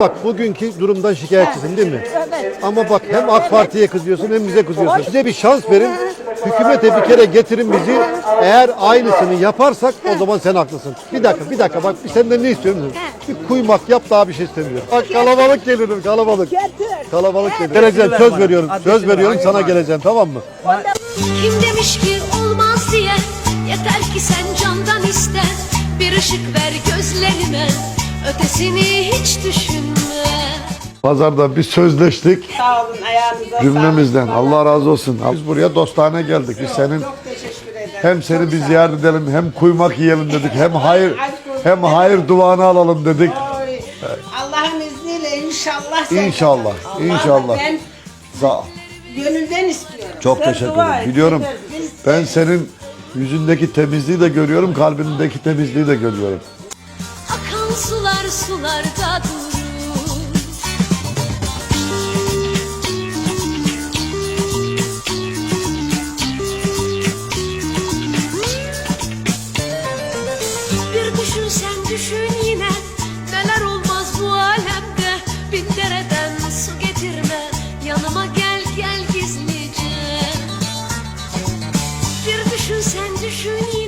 Bak bugünkü durumdan şikayetçisin değil mi? Ama bak hem AK Parti'ye kızıyorsun hem bize kızıyorsun. Bize bir şans verin. Hükümete bir kere getirin bizi. Eğer aynısını yaparsak o zaman sen haklısın. Bir dakika bir dakika bak senden ne istiyorum? Bir kuymak yap daha bir şey istemiyorum. Bak kalabalık gelirim kalabalık. Kalabalık gelirim. Geleceğim söz veriyorum. Söz veriyorum sana geleceğim tamam mı? Kim demiş ki olmaz diye Yeter ki sen candan iste Bir ışık ver gözlerime Ötesini hiç düşünme Pazarda bir sözleştik Sağ olun ayağınıza cümlemizden. sağlık. Allah razı olsun. Biz buraya dostane geldik. Biz senin Çok teşekkür ederim. hem seni bir ziyaret edelim hem kuymak yiyelim dedik. Hem hayır hem hayır duanı alalım dedik. Oy, Allah'ın izniyle inşallah. sen İnşallah, kazanırsın. inşallah. Ben Sağ ol. gönülden istiyorum. Çok Sen teşekkür dua ederim. Biliyorum. yeter. Biz- Ben senin yüzündeki temizliği de görüyorum, kalbindeki temizliği de görüyorum. Sularda durur. Bir düşün sen düşün yine. Neler olmaz bu alemde? Bin dereden su getirme. Yanıma gel gel gizlice. Bir düşün sen düşün